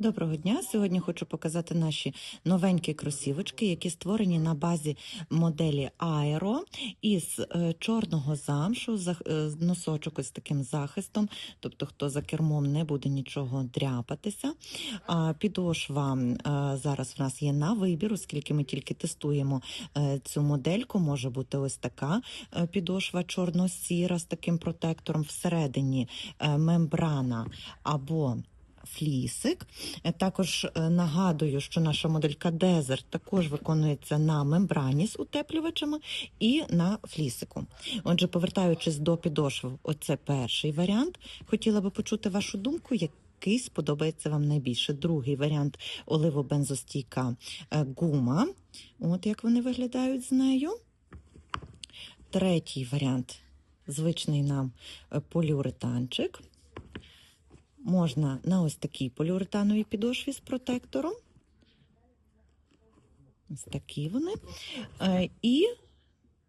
Доброго дня! Сьогодні хочу показати наші новенькі кросівочки, які створені на базі моделі Aero із е, чорного замшу, е, носочок із таким захистом, тобто хто за кермом не буде нічого дряпатися. Підошва е, зараз в нас є на вибір, оскільки ми тільки тестуємо цю модельку. Може бути ось така підошва чорно-сіра з таким протектором всередині мембрана або флісик. Е, Також е, нагадую, що наша моделька Desert також виконується на мембрані з утеплювачами і на флісику. Отже, повертаючись до підошв, оце перший варіант. Хотіла би почути вашу думку, який сподобається вам найбільше. Другий варіант оливо-бензостійка е, гума. От як вони виглядають з нею. Третій варіант звичний нам поліуретанчик. Можна на ось такій поліуретановій підошві з протектором. Ось такі вони. Е, І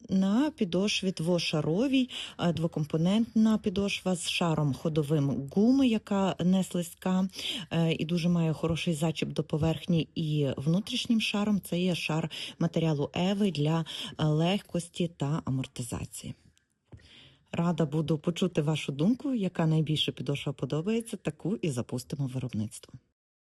на підошві двошаровій, е, двокомпонентна підошва з шаром ходовим гуми, яка не слизька е, і дуже має хороший зачіп до поверхні. І внутрішнім шаром це є шар матеріалу Еви для легкості та амортизації. Рада буду почути вашу думку, яка найбільше підошва подобається, таку і запустимо виробництво.